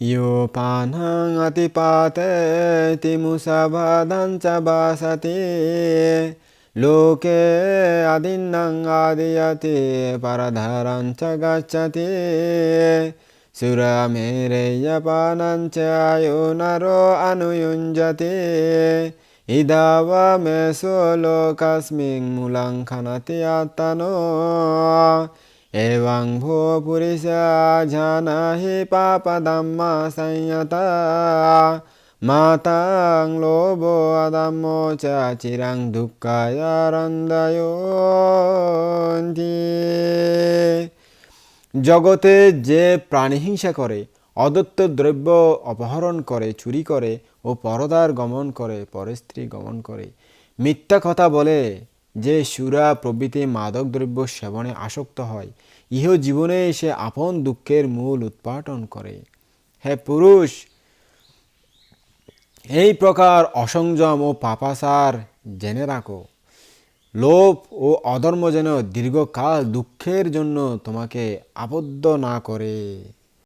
යෝපානං අතිපාතති මුසබදං චබසති ලෝකේ අදින්නම් ආදියති පරධරං ච ගච්ඡති සුරාමේරේය පානං ච යෝනරෝ අනුයුංජති ඉදාවමෙසෝ ලෝකස්මින් මුලං කනති අත්තනෝ एवं भो पुरुषा जानाहि पापदम्मा संयता মাতাং লোভ আদাম্য চ চিরাং দুঃখায় রন্দয়ন্তি জগতে যে প্রাণী হিংসা করে অদত্ত দ্রব্য অপহরণ করে চুরি করে ও পরদার গমন করে পরস্ত্রী গমন করে মিথ্যা কথা বলে যে সুরা প্রভৃতি মাদক দ্রব্য সেবনে আসক্ত হয়, ইহ জীবনে সে আপন দুঃখের মূল উৎপাটন করে। হে পুরুষ, এই প্রকার অসংযম ও পাপাসার জেনে রাখো। লোভ ও অধর্ম যেন দীর্ঘকাল দুঃখের জন্য তোমাকে আবদ্ধ না করে।